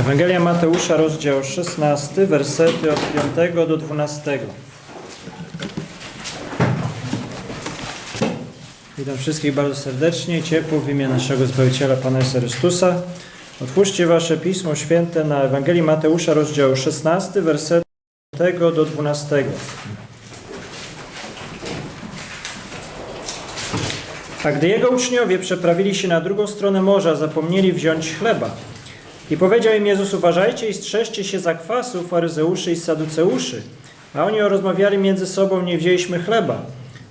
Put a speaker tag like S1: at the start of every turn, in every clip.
S1: Ewangelia Mateusza, rozdział 16, wersety od 5 do 12. Witam wszystkich bardzo serdecznie ciepło w imię naszego Zbawiciela Pana Jezusa Chrystusa. Otwórzcie Wasze Pismo Święte na Ewangelii Mateusza, rozdział 16, wersety od 5 do 12. A gdy jego uczniowie przeprawili się na drugą stronę morza, zapomnieli wziąć chleba. I powiedział im Jezus, uważajcie i strzeżcie się zakwasów faryzeuszy i saduceuszy. A oni rozmawiali między sobą, nie wzięliśmy chleba.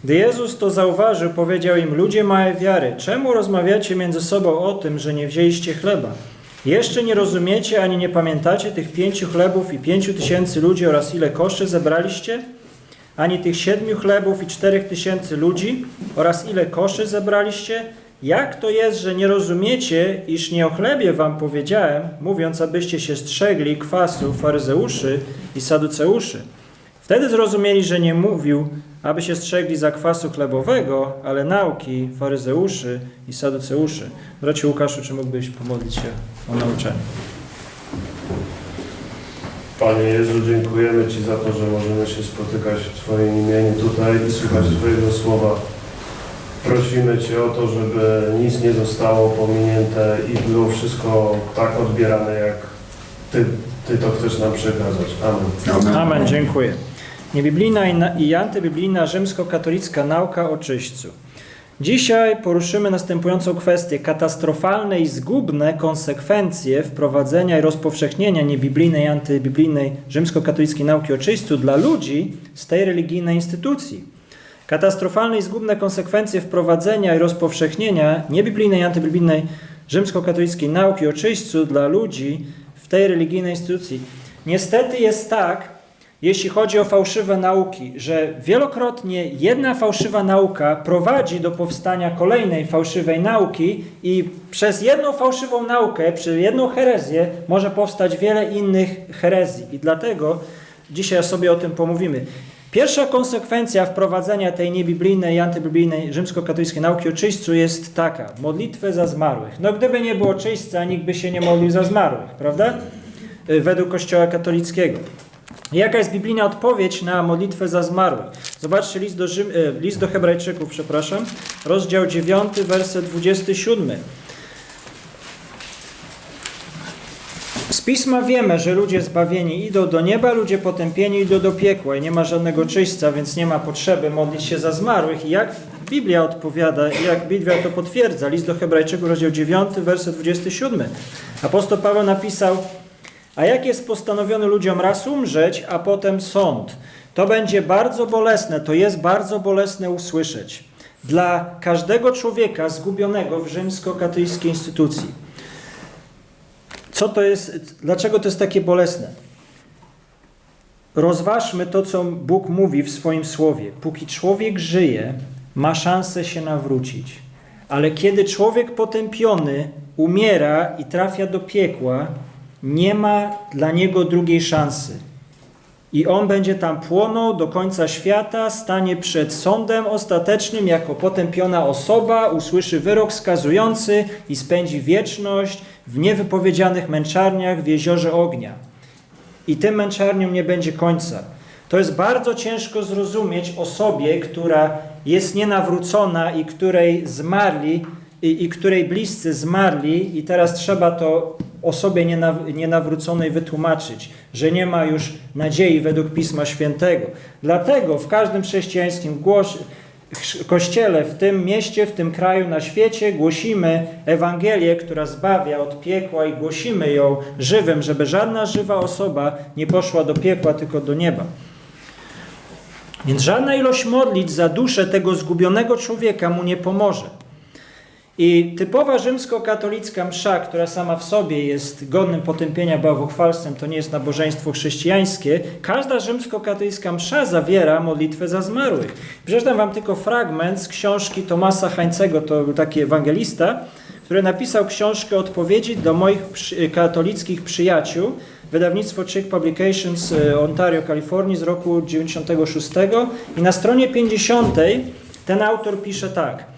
S1: Gdy Jezus to zauważył, powiedział im, ludzie małe wiary, czemu rozmawiacie między sobą o tym, że nie wzięliście chleba? Jeszcze nie rozumiecie, ani nie pamiętacie tych pięciu chlebów i pięciu tysięcy ludzi oraz ile koszy zebraliście? Ani tych siedmiu chlebów i czterech tysięcy ludzi oraz ile koszy zebraliście? Jak to jest, że nie rozumiecie, iż nie o chlebie wam powiedziałem, mówiąc, abyście się strzegli kwasu faryzeuszy i saduceuszy? Wtedy zrozumieli, że nie mówił, aby się strzegli zakwasu chlebowego, ale nauki faryzeuszy i saduceuszy. Bracie Łukaszu, czy mógłbyś pomodlić się o nauczanie?
S2: Panie Jezu, dziękujemy Ci za to, że możemy się spotykać w Twoim imieniu tutaj i słuchać Twojego słowa. Prosimy Cię o to, żeby nic nie zostało pominięte i było wszystko tak odbierane, jak Ty, Ty to chcesz nam przekazać. Amen.
S1: Amen, dziękuję. Niebiblijna i na- i antybiblijna rzymskokatolicka nauka o czyśćcu. Dzisiaj poruszymy następującą kwestię. Katastrofalne i zgubne konsekwencje wprowadzenia i rozpowszechnienia niebiblijnej i antybiblijnej rzymskokatolickiej nauki o czyśćcu dla ludzi z tej religijnej instytucji. Katastrofalne i zgubne konsekwencje wprowadzenia i rozpowszechnienia niebiblijnej antybiblijnej rzymskokatolickiej nauki o czyśćcu dla ludzi w tej religijnej instytucji. Niestety jest tak, jeśli chodzi o fałszywe nauki, że wielokrotnie jedna fałszywa nauka prowadzi do powstania kolejnej fałszywej nauki i przez jedną fałszywą naukę, przez jedną herezję może powstać wiele innych herezji. I dlatego dzisiaj sobie o tym pomówimy. Pierwsza konsekwencja wprowadzenia tej niebiblijnej i antybiblijnej rzymskokatolickiej nauki o czyśćcu jest taka. Modlitwę za zmarłych. No gdyby nie było czyśćca, nikt by się nie modlił za zmarłych, prawda? Y, Według Kościoła katolickiego. Jaka jest biblijna odpowiedź na modlitwę za zmarłych? Zobaczcie list do, Rzym, e, list do Hebrajczyków, przepraszam, rozdział 9, werset 27. pisma wiemy, że ludzie zbawieni idą do nieba, ludzie potępieni idą do piekła i nie ma żadnego czyśćca, więc nie ma potrzeby modlić się za zmarłych. I jak Biblia odpowiada, jak Biblia to potwierdza, list do Hebrajczyków, rozdział 9, werset 27. Apostoł Paweł napisał, a jak jest postanowiony ludziom raz umrzeć, a potem sąd? To będzie bardzo bolesne, to jest bardzo bolesne usłyszeć. Dla każdego człowieka zgubionego w rzymskokatolickiej instytucji. Co to jest, dlaczego to jest takie bolesne? Rozważmy to, co Bóg mówi w swoim słowie. Póki człowiek żyje, ma szansę się nawrócić. Ale kiedy człowiek potępiony umiera i trafia do piekła, nie ma dla niego drugiej szansy. I on będzie tam płonął do końca świata, stanie przed sądem ostatecznym jako potępiona osoba, usłyszy wyrok skazujący i spędzi wieczność w niewypowiedzianych męczarniach w jeziorze ognia. I tym męczarniom nie będzie końca. To jest bardzo ciężko zrozumieć osobie, która jest nienawrócona i której zmarli, i, i której bliscy zmarli, i teraz trzeba to osobie nienaw- nienawróconej wytłumaczyć, że nie ma już nadziei według Pisma Świętego. Dlatego w każdym chrześcijańskim głos, kościele, w tym mieście, w tym kraju, na świecie głosimy Ewangelię, która zbawia od piekła i głosimy ją żywym, żeby żadna żywa osoba nie poszła do piekła, tylko do nieba. Więc żadna ilość modlić za duszę tego zgubionego człowieka mu nie pomoże. I typowa rzymskokatolicka msza, która sama w sobie jest godnym potępienia bałwochwalstwem, to nie jest nabożeństwo chrześcijańskie, każda rzymskokatolicka msza zawiera modlitwę za zmarłych. Przeczytam wam tylko fragment z książki Tomasa Hańcego, to był taki ewangelista, który napisał książkę Odpowiedzi do moich przy, katolickich przyjaciół, wydawnictwo Chick Publications e, Ontario, Kalifornii z roku 96 i na stronie 50 ten autor pisze tak.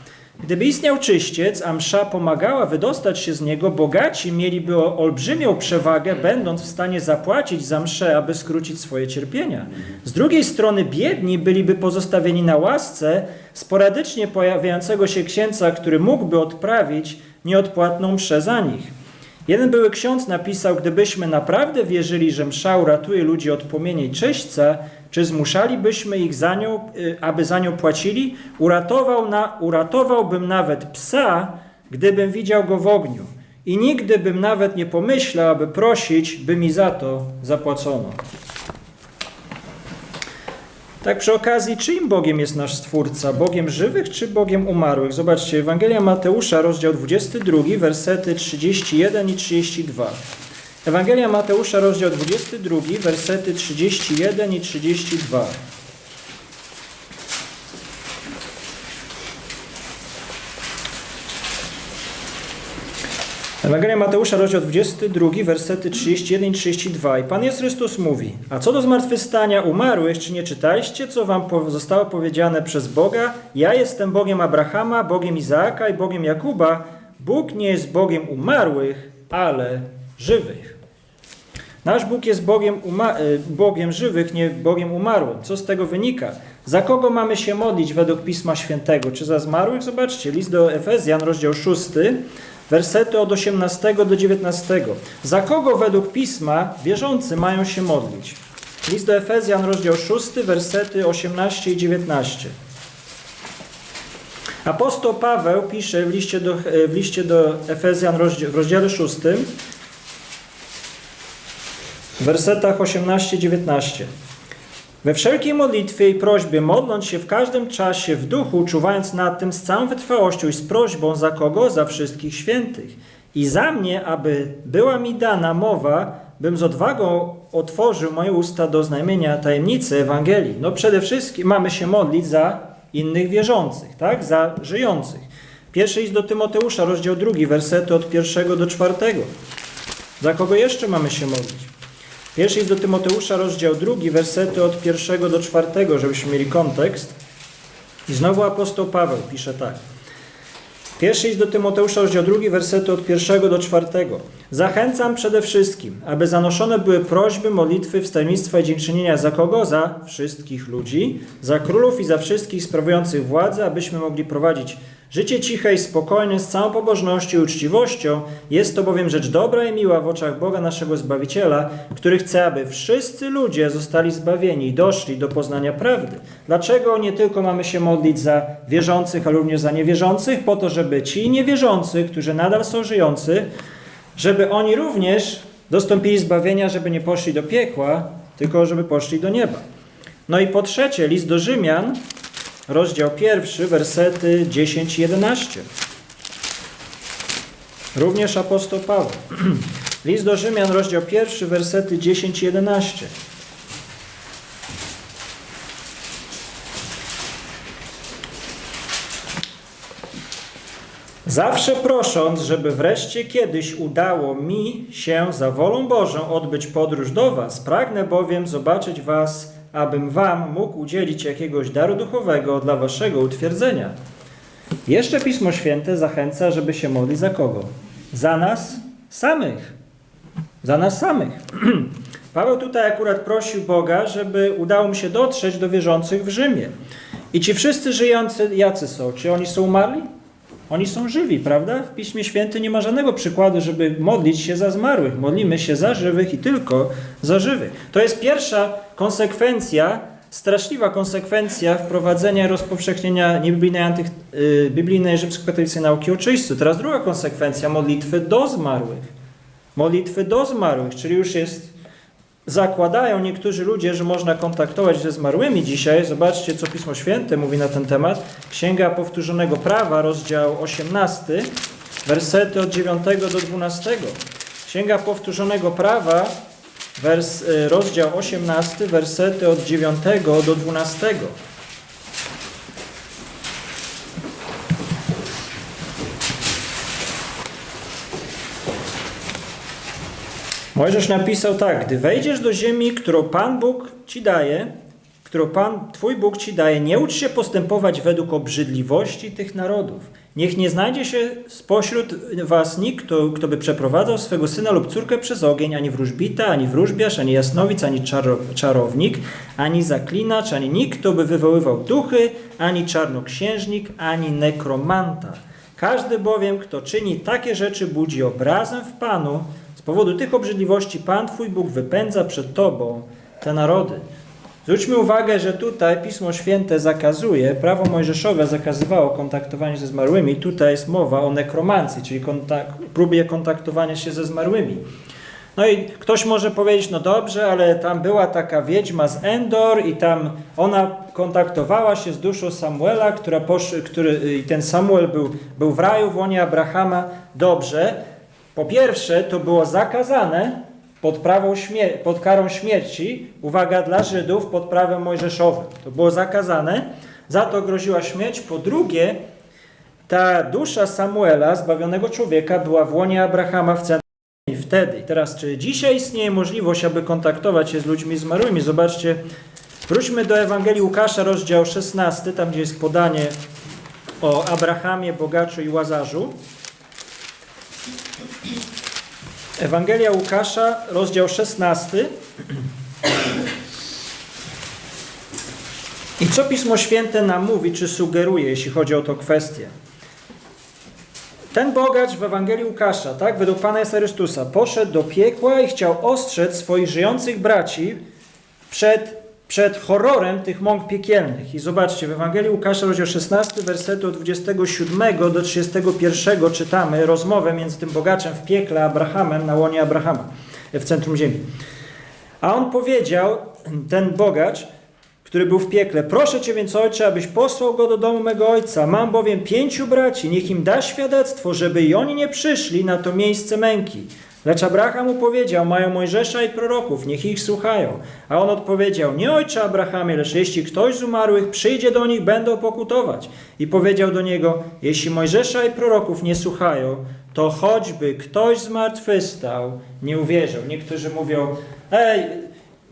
S1: Gdyby istniał czyściec, a msza pomagała wydostać się z niego, bogaci mieliby olbrzymią przewagę, będąc w stanie zapłacić za mszę, aby skrócić swoje cierpienia. Z drugiej strony biedni byliby pozostawieni na łasce sporadycznie pojawiającego się księdza, który mógłby odprawić nieodpłatną mszę za nich. Jeden były ksiądz napisał, gdybyśmy naprawdę wierzyli, że msza uratuje ludzi od płomieni czyśćca, czy zmuszalibyśmy ich za nią, y, aby za nią płacili? Uratował na, uratowałbym nawet psa, gdybym widział go w ogniu. I nigdy bym nawet nie pomyślał, aby prosić, by mi za to zapłacono. Tak przy okazji, czyim Bogiem jest nasz Stwórca? Bogiem żywych czy Bogiem umarłych? Zobaczcie, Ewangelia Mateusza, rozdział 22, wersety 31 i 32. Ewangelia Mateusza, rozdział 22, wersety 31 i 32. Ewangelia Mateusza, rozdział 22, wersety 31 i 32. I Pan Jezus Chrystus mówi, a co do zmartwychwstania umarłych, czy nie czytaliście, co wam zostało powiedziane przez Boga? Ja jestem Bogiem Abrahama, Bogiem Izaaka i Bogiem Jakuba. Bóg nie jest Bogiem umarłych, ale żywych. Nasz Bóg jest Bogiem, y, Bogiem żywych, nie Bogiem umarłym. Co z tego wynika? Za kogo mamy się modlić według Pisma Świętego? Czy za zmarłych? Zobaczcie, list do Efezjan, rozdział 6, wersety od 18 do 19. Za kogo według Pisma wierzący mają się modlić? List do Efezjan, rozdział 6, wersety 18 i 19. Apostoł Paweł pisze w liście do, w liście do Efezjan, w rozdziale 6, wersetach 18-19. We wszelkiej modlitwie i prośbie, modląc się w każdym czasie w duchu, czuwając nad tym z całą wytrwałością i z prośbą za kogo? Za wszystkich świętych. I za mnie, aby była mi dana mowa, bym z odwagą otworzył moje usta do znamienia tajemnicy Ewangelii. No przede wszystkim mamy się modlić za innych wierzących, tak? Za żyjących. Pierwszy list do Tymoteusza, rozdział drugi, wersety od pierwszego do czwartego. Za kogo jeszcze mamy się modlić? Pierwszy list do Tymoteusza, rozdział drugi, wersety od pierwszego do czwartego, żebyśmy mieli kontekst. I znowu apostoł Paweł pisze tak. Pierwszy list do Tymoteusza, rozdział drugi, wersety od pierwszego do czwartego. Zachęcam przede wszystkim, aby zanoszone były prośby, modlitwy, wstawiennictwa i dziękczynienia za kogo? Za wszystkich ludzi, za królów i za wszystkich sprawujących władzę, abyśmy mogli prowadzić życie ciche i spokojne z całą pobożnością i uczciwością. Jest to bowiem rzecz dobra i miła w oczach Boga naszego Zbawiciela, który chce, aby wszyscy ludzie zostali zbawieni i doszli do poznania prawdy. Dlaczego nie tylko mamy się modlić za wierzących, ale również za niewierzących? Po to, żeby ci niewierzący, którzy nadal są żyjący, żeby oni również dostąpili zbawienia, żeby nie poszli do piekła, tylko żeby poszli do nieba. No i po trzecie, list do Rzymian, rozdział pierwszy, wersety 10 i 11. Również apostoł Paweł. List do Rzymian, rozdział pierwszy, wersety 10 i 11. Zawsze prosząc, żeby wreszcie kiedyś udało mi się za wolą Bożą odbyć podróż do Was, pragnę bowiem zobaczyć Was, abym Wam mógł udzielić jakiegoś daru duchowego dla Waszego utwierdzenia. Jeszcze Pismo Święte zachęca, żeby się modlić za kogo? Za nas samych. Za nas samych. Paweł tutaj akurat prosił Boga, żeby udało mu się dotrzeć do wierzących w Rzymie. I ci wszyscy żyjący, jacy są? Czy oni są umarli? Oni są żywi, prawda? W Piśmie Świętym nie ma żadnego przykładu, żeby modlić się za zmarłych. Modlimy się za żywych i tylko za żywych. To jest pierwsza konsekwencja, straszliwa konsekwencja wprowadzenia rozpowszechnienia niebiblijnej, antych, yy, biblijnej rzymskokatolickiej nauki o czyśćcu. Teraz druga konsekwencja modlitwy do zmarłych. Modlitwy do zmarłych, czyli już jest zakładają niektórzy ludzie, że można kontaktować ze zmarłymi dzisiaj. Zobaczcie, co Pismo Święte mówi na ten temat. Księga Powtórzonego Prawa, rozdział 18, wersety od 9 do 12. Księga Powtórzonego Prawa, wers, y, rozdział 18, wersety od 9 do 12. Mojżesz napisał tak, gdy wejdziesz do ziemi, którą Pan Bóg ci daje, którą Pan, Twój Bóg ci daje, nie ucz się postępować według obrzydliwości tych narodów Niech nie znajdzie się spośród was nikt, kto, kto by przeprowadzał swego syna lub córkę przez ogień, ani wróżbita, ani wróżbiarz, ani jasnowic, ani czaro, czarownik, ani zaklinacz, ani nikt, kto by wywoływał duchy, ani czarnoksiężnik, ani nekromanta. Każdy bowiem, kto czyni takie rzeczy, budzi obrazem w Panu. Z powodu tych obrzydliwości Pan Twój Bóg wypędza przed Tobą te narody. Zwróćmy uwagę, że tutaj Pismo Święte zakazuje, prawo mojżeszowe zakazywało kontaktowania się ze zmarłymi. Tutaj jest mowa o nekromancji, czyli kontak próbie kontaktowania się ze zmarłymi. No i ktoś może powiedzieć, no dobrze, ale tam była taka wiedźma z Endor i tam ona kontaktowała się z duszą Samuela, która który, i ten Samuel był, był w raju w łonie Abrahama. Dobrze. Po pierwsze, to było zakazane pod, prawą pod karą śmierci, uwaga, dla Żydów pod prawem mojżeszowym. To było zakazane, za to groziła śmierć. Po drugie, ta dusza Samuela, zbawionego człowieka, była w łonie Abrahama w centrum wtedy. I teraz, czy dzisiaj istnieje możliwość, aby kontaktować się z ludźmi zmarłymi? Zobaczcie, wróćmy do Ewangelii Łukasza, rozdział 16, tam gdzie jest podanie o Abrahamie, bogaczu i łazarzu. Ewangelia Łukasza, rozdział 16. I co Pismo Święte nam mówi, czy sugeruje, jeśli chodzi o tę kwestię? Ten bogacz w Ewangelii Łukasza, tak, według Pana Jezusa Chrystusa, poszedł do piekła i chciał ostrzec swoich żyjących braci przed, przed horrorem tych mąk piekielnych. I zobaczcie, w Ewangelii Łukasza, rozdział 16, wersetu od 27 do 31 czytamy rozmowę między tym bogaczem w piekle, Abrahamem, na łonie Abrahama, w centrum ziemi. A on powiedział, ten bogacz, który był w piekle, proszę Cię więc, Ojcze, abyś posłał go do domu mego ojca. Mam bowiem pięciu braci, niech im da świadectwo, żeby i oni nie przyszli na to miejsce męki. Lecz Abraham mu powiedział, mają Mojżesza i proroków, niech ich słuchają. A on odpowiedział, nie ojcze Abrahamie, lecz jeśli ktoś z umarłych przyjdzie do nich, będą pokutować. I powiedział do niego, jeśli Mojżesza i proroków nie słuchają, to choćby ktoś zmartwychwstał, nie uwierzył. Niektórzy mówią, ej,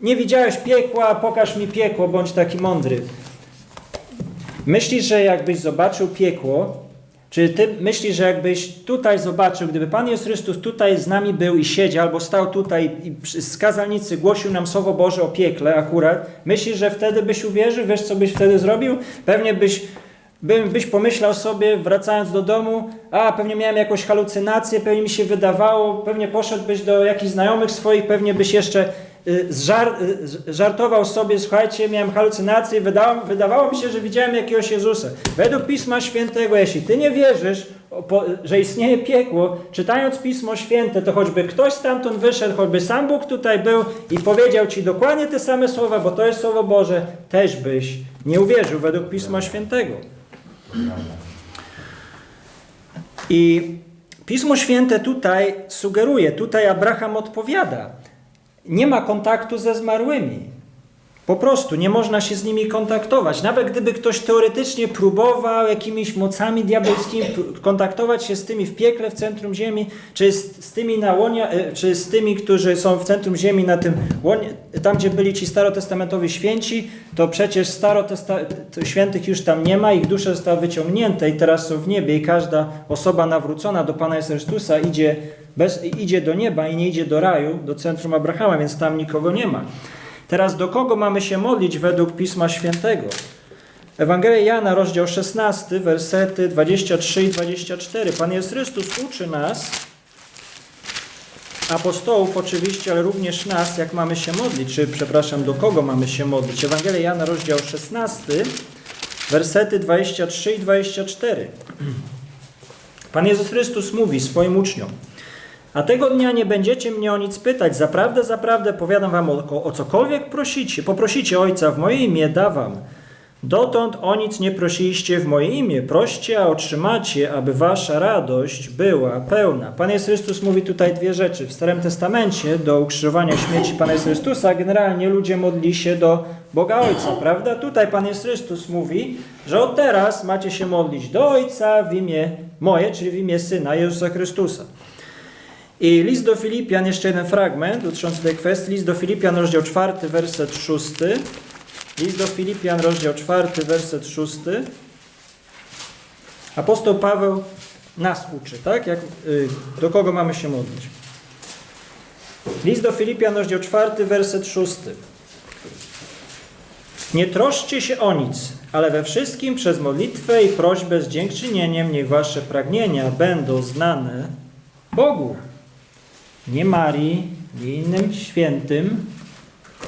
S1: nie widziałeś piekła, pokaż mi piekło, bądź taki mądry. Myślisz, że jakbyś zobaczył piekło, czy ty myślisz, że jakbyś tutaj zobaczył, gdyby Pan Jezus Chrystus tutaj z nami był i siedział, albo stał tutaj i z kazalnicy głosił nam Słowo Boże o piekle akurat, myślisz, że wtedy byś uwierzył? Wiesz, co byś wtedy zrobił? Pewnie byś, by, byś pomyślał sobie, wracając do domu, a pewnie miałem jakąś halucynację, pewnie mi się wydawało, pewnie poszedłbyś do jakichś znajomych swoich, pewnie byś jeszcze y, z- żartował sobie, słuchajcie, miałem halucynację, wydało, wydawało mi się, że widziałem jakiegoś Jezusa. Według Pisma Świętego, jeśli ty nie wierzysz, że istnieje piekło, czytając Pismo Święte, to choćby ktoś stamtąd wyszedł, choćby sam Bóg tutaj był i powiedział ci dokładnie te same słowa, bo to jest Słowo Boże, też byś nie uwierzył według Pisma Świętego. I Pismo Święte tutaj sugeruje, tutaj Abraham odpowiada. Nie ma kontaktu ze zmarłymi. Po prostu nie można się z nimi kontaktować. Nawet gdyby ktoś teoretycznie próbował jakimiś mocami diabelskimi kontaktować się z tymi w piekle w centrum ziemi, czy z, z tymi na e, czy z tymi, którzy są w centrum ziemi na tym łonie, tam gdzie byli ci starotestamentowi święci, to przecież starotesta- świętych już tam nie ma, ich dusze zostały wyciągnięte i teraz są w niebie i każda osoba nawrócona do Pana Jezusa Chrystusa idzie, bez, idzie do nieba i nie idzie do raju, do centrum Abrahama, więc tam nikogo nie ma. Teraz do kogo mamy się modlić według Pisma Świętego? Ewangelia Jana, rozdział 16, wersety 23 i 24. Pan Jezus Chrystus uczy nas, apostołów oczywiście, ale również nas, jak mamy się modlić, czy przepraszam, do kogo mamy się modlić. Ewangelia Jana, rozdział 16, wersety 23 i 24. Pan Jezus Chrystus mówi swoim uczniom, a tego dnia nie będziecie mnie o nic pytać. Zaprawdę, zaprawdę powiadam wam o, o cokolwiek prosicie. Poprosicie Ojca w moje imię, da wam. Dotąd o nic nie prosiliście w moje imię. Proście, a otrzymacie, aby wasza radość była pełna. Pan Jezus Chrystus mówi tutaj dwie rzeczy. W Starym Testamencie do ukrzyżowania śmierci Pana Jezusa Chrystusa generalnie ludzie modli się do Boga Ojca, prawda? Tutaj Pan Jezus Chrystus mówi, że od teraz macie się modlić do Ojca w imię moje, czyli w imię Syna Jezusa Chrystusa. I list do Filipian, jeszcze jeden fragment dotyczący tej kwestii. List do Filipian, rozdział 4, werset 6. List do Filipian, rozdział 4, werset 6. Apostoł Paweł nas uczy, tak? Jak, y, do kogo mamy się modlić? List do Filipian, rozdział 4, werset 6. Nie troszczcie się o nic, ale we wszystkim przez modlitwę i prośbę z dziękczynieniem niech wasze pragnienia będą znane Bogu. Nie Marii, nie innym świętym,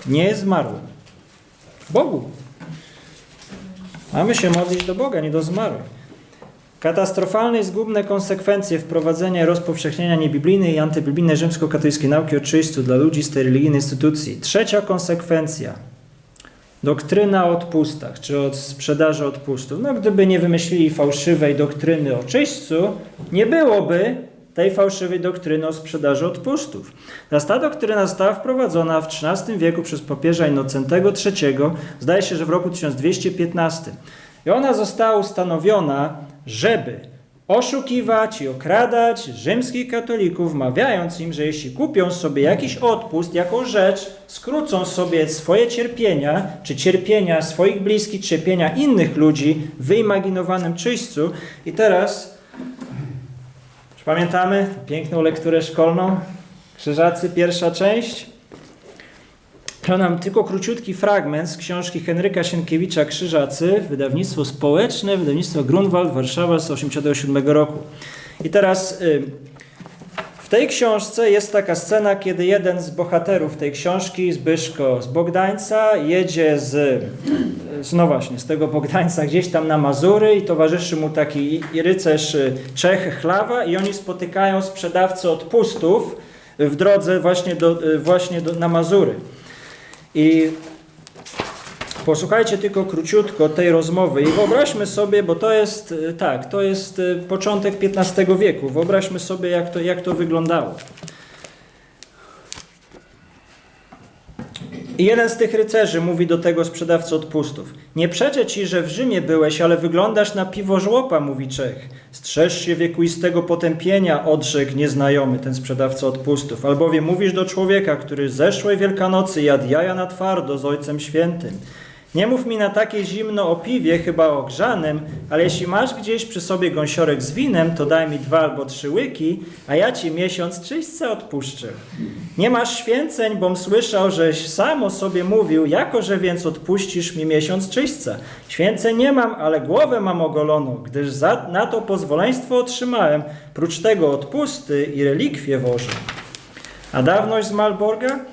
S1: nie zmarłym. Bogu. Mamy się modlić do Boga, nie do zmarłych. Katastrofalne i zgubne konsekwencje wprowadzenia i rozpowszechnienia niebiblijnej i antybiblijnej rzymskokatolickiej nauki o czyśćcu dla ludzi z tej religijnej instytucji. Trzecia konsekwencja. Doktryna o odpustach, czy od sprzedaży odpustów. No, gdyby nie wymyślili fałszywej doktryny o czyśćcu, nie byłoby tej fałszywej doktryny o sprzedaży odpustów. Teraz ta doktryna została wprowadzona w XIII wieku przez papieża Innocentego III, zdaje się, że w roku 1215. I ona została ustanowiona, żeby oszukiwać i okradać rzymskich katolików, mawiając im, że jeśli kupią sobie jakiś odpust, jaką rzecz, skrócą sobie swoje cierpienia, czy cierpienia swoich bliskich, cierpienia innych ludzi w wyimaginowanym czyśćcu. I teraz, czy pamiętamy piękną lekturę szkolną? Krzyżacy, pierwsza część. To nam tylko króciutki fragment z książki Henryka Sienkiewicza Krzyżacy, wydawnictwo społeczne, wydawnictwo Grunwald, Warszawa z 1987 roku. I teraz y, w tej książce jest taka scena, kiedy jeden z bohaterów tej książki, Zbyszko z Bogdańca, jedzie z no właśnie, z tego Bogdańca gdzieś tam na Mazury i towarzyszy mu taki rycerz y, Czech Chlawa i oni spotykają sprzedawcę odpustów w drodze właśnie, do, y, właśnie do, na Mazury. I posłuchajcie tylko króciutko tej rozmowy i wyobraźmy sobie, bo to jest y, tak, to jest początek XV wieku. Wyobraźmy sobie, jak to, jak to wyglądało. I jeden z tych rycerzy mówi do tego sprzedawcy odpustów. Nie przeczę ci, że w Rzymie byłeś, ale wyglądasz na piwo żłopa, mówi Czech. Strzeż się wiekuistego potępienia, odrzekł nieznajomy ten sprzedawca odpustów. Albowiem mówisz do człowieka, który zeszłej Wielkanocy jadł jaja na twardo z Ojcem Świętym. Nie mów mi na takie zimno o piwie, chyba o grzanym, ale jeśli masz gdzieś przy sobie gąsiorek z winem, to daj mi dwa albo trzy łyki, a ja ci miesiąc czyśćce odpuszczę. Nie masz święceń, bom słyszał, żeś sam o sobie mówił, jako że więc odpuścisz mi miesiąc czyśćca. Święceń nie mam, ale głowę mam ogoloną, gdyż za, na to pozwoleństwo otrzymałem, prócz tego odpusty i relikwie wożę. A dawność z Malborga?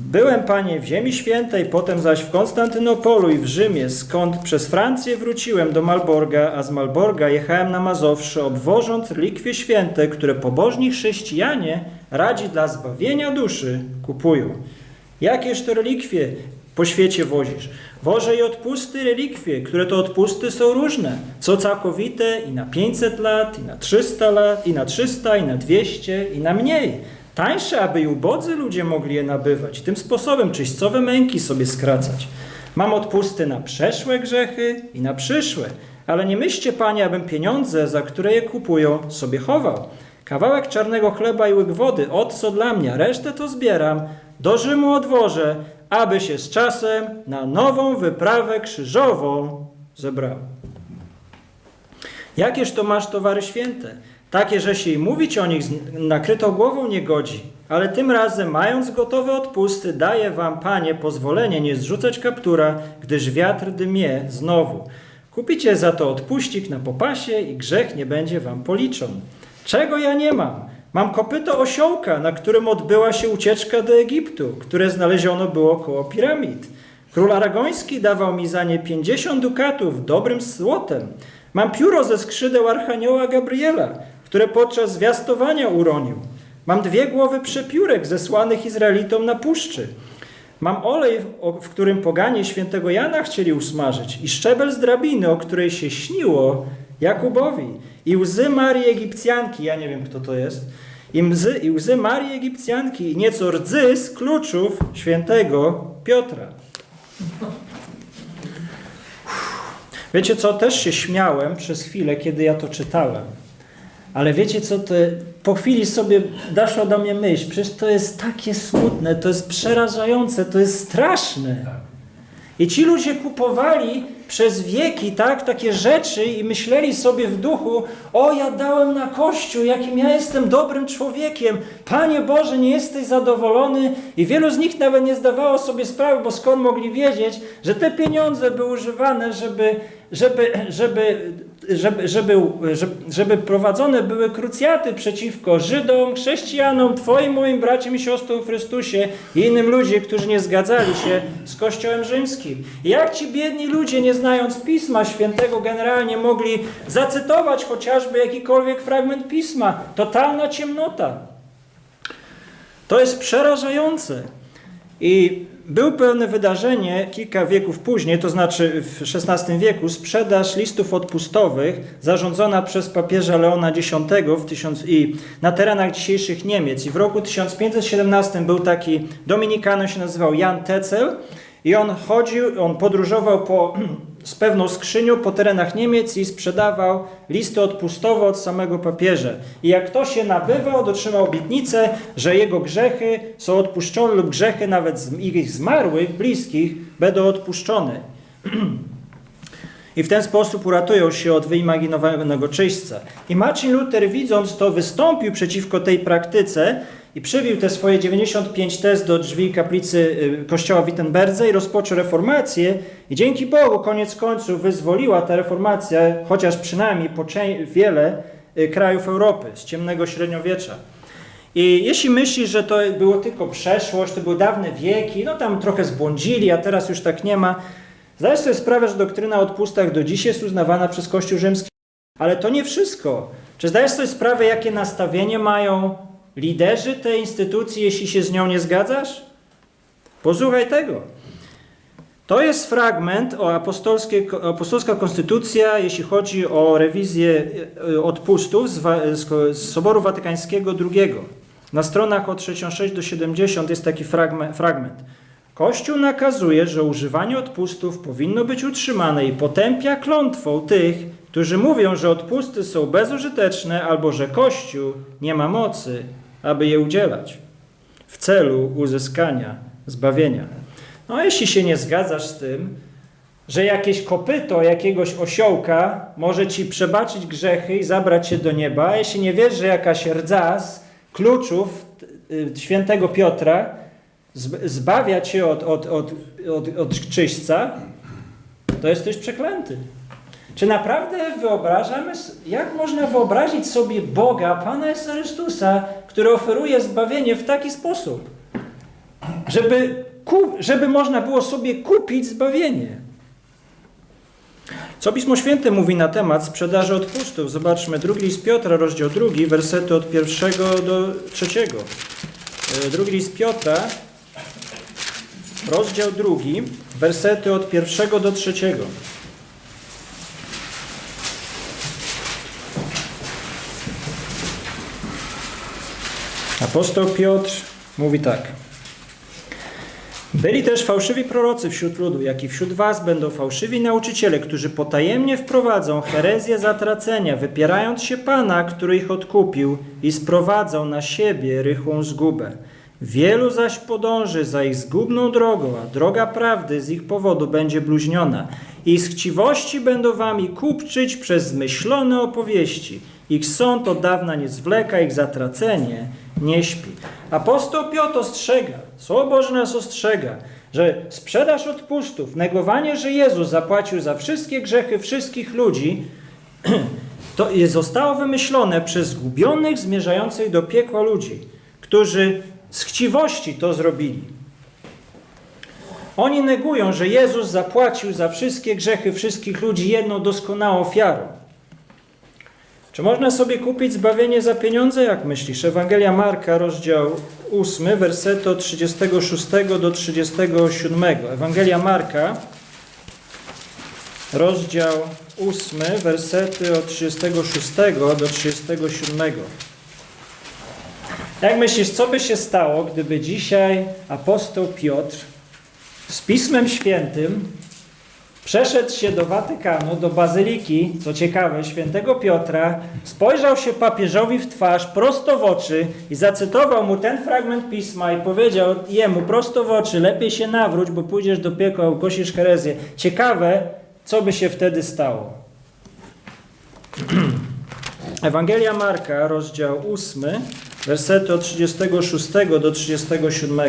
S1: Byłem, panie, w Ziemi Świętej, potem zaś w Konstantynopolu i w Rzymie, skąd przez Francję wróciłem do Malborga, a z Malborga jechałem na Mazowsze, obwożąc relikwie święte, które pobożni chrześcijanie radzi dla zbawienia duszy kupują. Jakież to relikwie po świecie wozisz? Wożę i odpusty relikwie, które to odpusty są różne. Są całkowite i na 500 lat, i na 300 lat, i na 300, i na 200, i na mniej. Tańsze, aby i ubodzy ludzie mogli je nabywać. Tym sposobem czyśćcowe męki sobie skracać. Mam odpusty na przeszłe grzechy i na przyszłe. Ale nie myślcie, panie, abym pieniądze, za które je kupują, sobie chował. Kawałek czarnego chleba i łyk wody, od co dla mnie, resztę to zbieram, do Rzymu odwożę, aby się z czasem na nową wyprawę krzyżową zebrał. Jakież to masz towary święte? Takie, że się i mówić o nich z nakrytą głową nie godzi. Ale tym razem, mając gotowe odpusty, daję wam, panie, pozwolenie nie zrzucać kaptura, gdyż wiatr dymie znowu. Kupicie za to odpuścik na popasie i grzech nie będzie wam policzon. Czego ja nie mam? Mam kopyto osiołka, na którym odbyła się ucieczka do Egiptu, które znaleziono było koło piramid. Król Aragoński dawał mi za nie 50 dukatów dobrym złotem. Mam pióro ze skrzydeł Archanioła Gabriela, które podczas zwiastowania uronił. Mam dwie głowy przepiórek zesłanych Izraelitom na puszczy. Mam olej, w którym poganie świętego Jana chcieli usmażyć i szczebel z drabiny, o której się śniło Jakubowi. I łzy Marii Egipcjanki, ja nie wiem kto to jest, i, mzy, i łzy Marii Egipcjanki i nieco rdzy z kluczów świętego Piotra. Wiecie co, też się śmiałem przez chwilę, kiedy ja to czytałem. Ale wiecie co, to po chwili sobie doszła do mnie myśl, przecież to jest takie smutne, to jest przerażające, to jest straszne. I ci ludzie kupowali przez wieki tak, takie rzeczy i myśleli sobie w duchu, o ja dałem na Kościół, jakim ja jestem dobrym człowiekiem, Panie Boże, nie jesteś zadowolony i wielu z nich nawet nie zdawało sobie sprawy, bo skąd mogli wiedzieć, że te pieniądze były używane, żeby, żeby, żeby, żeby, żeby, żeby, prowadzone były krucjaty przeciwko Żydom, chrześcijanom, Twoim, moim braciom i siostrom w Chrystusie i innym ludziom, którzy nie zgadzali się z Kościołem Rzymskim. Jak ci biedni ludzie, nie znając Pisma Świętego, generalnie mogli zacytować chociażby jakikolwiek fragment Pisma? Totalna ciemnota. To jest przerażające. I było pewne wydarzenie kilka wieków później, to znaczy w XVI wieku, sprzedaż listów odpustowych zarządzona przez papieża Leona X w tysiąc, i na terenach dzisiejszych Niemiec. I w roku 1517 był taki Dominikanin, się nazywał Jan Tetzel i on chodził, on podróżował po, z pewną skrzynią po terenach Niemiec i sprzedawał listy odpustowe od samego papieża. I jak ktoś się nabywał, dotrzymał obietnicę, że jego grzechy są odpuszczone lub grzechy nawet ich zmarłych, bliskich będą odpuszczone. I w ten sposób uratują się od wyimaginowanego czyśćca. I Marcin Luther widząc to wystąpił przeciwko tej praktyce i przybił te swoje 95 tez do drzwi kaplicy y, kościoła Wittenberdze i rozpoczął reformację. I dzięki Bogu koniec końców wyzwoliła ta reformacja, chociaż przynajmniej wiele y, krajów Europy z ciemnego średniowiecza. I jeśli myślisz, że to było tylko przeszłość, to były dawne wieki, no tam trochę zbłądzili, a teraz już tak nie ma. Zdajesz sobie sprawę, że doktryna o odpustach do dziś jest uznawana przez Kościół Rzymski. Ale to nie wszystko. Czy zdajesz sobie sprawę, jakie nastawienie mają liderzy tej instytucji, jeśli się z nią nie zgadzasz? Posłuchaj tego. To jest fragment o apostolska konstytucja, jeśli chodzi o rewizję e, odpustów z, z, z Soboru Watykańskiego II. Na stronach od 66 do 70 jest taki fragment. fragment. Kościół nakazuje, że używanie odpustów powinno być utrzymane i potępia klątwą tych, którzy mówią, że odpusty są bezużyteczne albo że Kościół nie ma mocy, aby je udzielać w celu uzyskania zbawienia. No jeśli się nie zgadzasz z tym, że jakieś kopyto jakiegoś osiołka może ci przebaczyć grzechy i zabrać się do nieba, jeśli nie wiesz, że jakaś rdza z kluczów y, świętego Piotra zbawia cię od, od, od, od, od to jesteś przeklęty. Czy naprawdę wyobrażamy, jak można wyobrazić sobie Boga, Pana Jezusa Chrystusa, który oferuje zbawienie w taki sposób, żeby, żeby można było sobie kupić zbawienie? Co Pismo Święte mówi na temat sprzedaży odpustów? Zobaczmy, drugi list Piotra, rozdział drugi, wersety od pierwszego do trzeciego. E, Drugi list Piotra, rozdział drugi, wersety od pierwszego do trzeciego. Apostoł Piotr mówi tak. Byli też fałszywi prorocy wśród ludu, jak i wśród was będą fałszywi nauczyciele, którzy potajemnie wprowadzą herezję zatracenia, wypierając się Pana, który ich odkupił i sprowadzą na siebie rychłą zgubę. Wielu zaś podąży za ich zgubną drogą, a droga prawdy z ich powodu będzie bluźniona. I z chciwości będą wami kupczyć przez zmyślone opowieści. Ich sąd od dawna nie zwleka, ich zatracenie nie śpi. Apostoł Piotr ostrzega, Słowo Boże nas ostrzega, że sprzedaż odpustów, negowanie, że Jezus zapłacił za wszystkie grzechy wszystkich ludzi, to zostało wymyślone przez zgubionych, zmierzających do piekła ludzi, którzy z chciwości to zrobili. Oni negują, że Jezus zapłacił za wszystkie grzechy wszystkich ludzi jedną doskonałą ofiarą. Czy można sobie kupić zbawienie za pieniądze? Jak myślisz? Ewangelia Marka, rozdział 8, wersety od 36 do 37. Ewangelia Marka, rozdział 8, wersety od 36 do 37. Jak myślisz, co by się stało, gdyby dzisiaj apostoł Piotr z Pismem Świętym przeszedł się do Watykanu, do bazyliki, co ciekawe, świętego Piotra, spojrzał się papieżowi w twarz prosto w oczy i zacytował mu ten fragment pisma i powiedział jemu prosto w oczy, lepiej się nawróć, bo pójdziesz do piekła, ukosisz herezję. Ciekawe, co by się wtedy stało? Ewangelia Marka, rozdział 8, wersety od 36 do 37.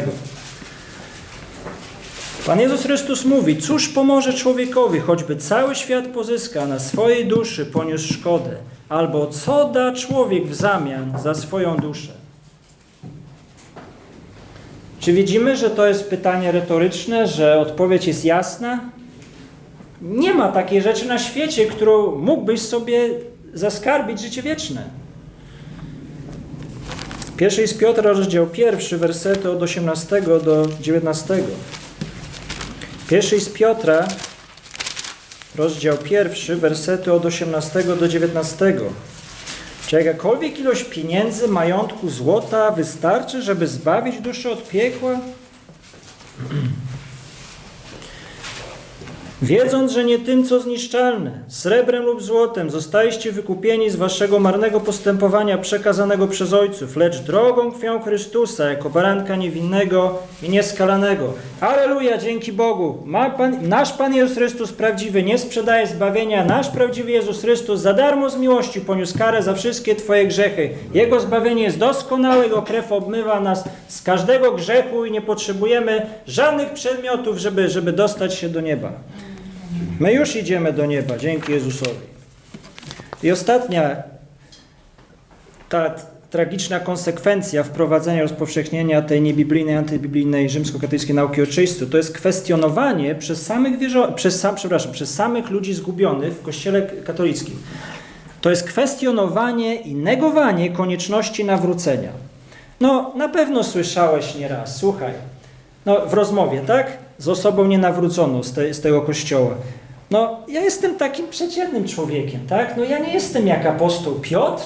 S1: Pan Jezus Chrystus mówi: Cóż pomoże człowiekowi, choćby cały świat pozyska, na swojej duszy poniósł szkodę? Albo co da człowiek w zamian za swoją duszę? Czy widzimy, że to jest pytanie retoryczne, że odpowiedź jest jasna? Nie ma takiej rzeczy na świecie, którą mógłbyś sobie zaskarbić życie wieczne. Pierwszy jest Piotr, rozdział pierwszy, wersety od 18 do 19. Pierwszy jest Piotra, rozdział pierwszy, wersety od 18 do 19. Czy jakakolwiek ilość pieniędzy, majątku, złota wystarczy, żeby zbawić duszę od piekła? Wiedząc, że nie tym, co zniszczalne, srebrem lub złotem, zostaliście wykupieni z waszego marnego postępowania przekazanego przez ojców, lecz drogą krwią Chrystusa, jako baranka niewinnego i nieskalanego. Aleluja, dzięki Bogu. Pan, nasz Pan Jezus Chrystus prawdziwy nie sprzedaje zbawienia. Nasz prawdziwy Jezus Chrystus za darmo z miłości poniósł karę za wszystkie Twoje grzechy. Jego zbawienie jest doskonałe, Jego krew obmywa nas z każdego grzechu i nie potrzebujemy żadnych przedmiotów, żeby, żeby dostać się do nieba. My już idziemy do nieba dzięki Jezusowi. I ostatnia ta tragiczna konsekwencja wprowadzenia rozpowszechnienia tej niebiblijnej, antybiblijnej rzymskokatolickiej nauki o czyśćcu to jest kwestionowanie przez samych wierzo- przez sam, przepraszam, przez samych ludzi zgubionych w Kościele katolickim. To jest kwestionowanie i negowanie konieczności nawrócenia. No, na pewno słyszałeś nieraz, słuchaj, no w rozmowie, tak? Z osobą nienawróconą z, te, z tego kościoła. No, ja jestem takim przeciętnym człowiekiem, tak? No ja nie jestem jak apostoł Piotr,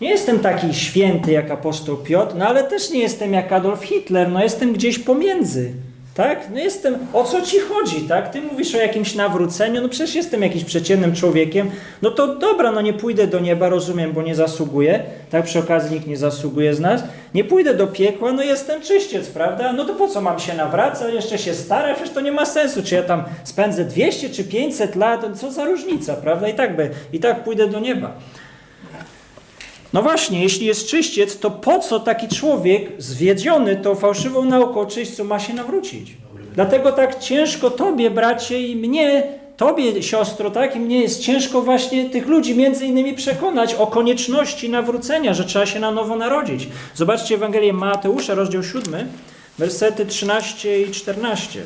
S1: nie jestem taki święty jak apostoł Piotr, no ale też nie jestem jak Adolf Hitler, no jestem gdzieś pomiędzy. Tak? No jestem, o co ci chodzi, tak? Ty mówisz o jakimś nawróceniu, no przecież jestem jakimś przeciętnym człowiekiem, no to dobra, no nie pójdę do nieba, rozumiem, bo nie zasługuję, tak? Przy okazji nikt nie zasługuje z nas. Nie pójdę do piekła, no jestem czyściec, prawda? No to po co mam się nawracać, jeszcze się starać, przecież to nie ma sensu, czy ja tam spędzę 200 czy 500 lat, co za różnica, prawda? I tak by, i tak pójdę do nieba. No właśnie, jeśli jest czyściec, to po co taki człowiek zwiedziony tą fałszywą nauką o czyśćcu ma się nawrócić? Dlatego tak ciężko tobie, bracie, i mnie, tobie, siostro, tak, i mnie jest ciężko właśnie tych ludzi między innymi przekonać o konieczności nawrócenia, że trzeba się na nowo narodzić. Zobaczcie Ewangelię Mateusza, rozdział 7, wersety 13 i 14.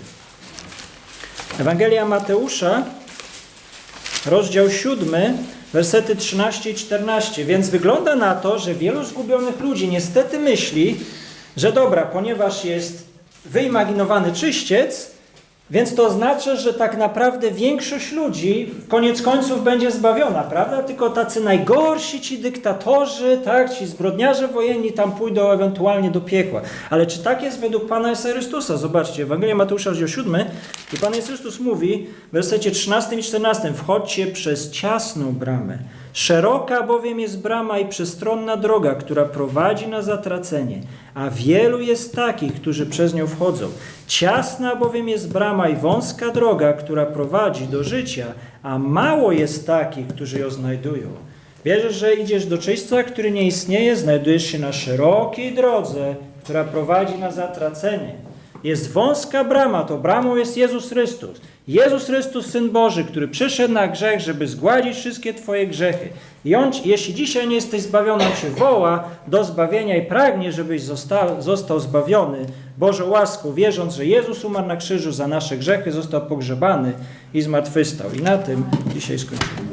S1: Ewangelia Mateusza, rozdział 7, wersety 13 i 14. Więc wygląda na to, że wielu zgubionych ludzi niestety myśli, że dobra, ponieważ jest wyimaginowany czyściec, więc to oznacza, że tak naprawdę większość ludzi koniec końców będzie zbawiona, prawda? Tylko tacy najgorsi ci dyktatorzy, tak, ci zbrodniarze wojenni tam pójdą ewentualnie do piekła. Ale czy tak jest według Pana Jezusa Chrystusa? Zobaczcie, Ewangelia Mateusza, rozdział 7 i Pan Jezus Chrystus mówi w wersecie 13 i 14 wchodźcie przez ciasną bramę. Szeroka bowiem jest brama i przestronna droga, która prowadzi na zatracenie, a wielu jest takich, którzy przez nią wchodzą. Ciasna bowiem jest brama i wąska droga, która prowadzi do życia, a mało jest takich, którzy ją znajdują. Wierzysz, że idziesz do czyśćca, który nie istnieje, znajdujesz się na szerokiej drodze, która prowadzi na zatracenie. Jest wąska brama, to bramą jest Jezus Chrystus. Jezus Chrystus, Syn Boży, który przyszedł na grzech, żeby zgładzić wszystkie Twoje grzechy. I On, jeśli dzisiaj nie jesteś zbawiony, On Cię woła do zbawienia i pragnie, żebyś został, został zbawiony Bożą łaską, wierząc, że Jezus umarł na krzyżu za nasze grzechy, został pogrzebany i zmartwychwstał. I na tym dzisiaj skończymy.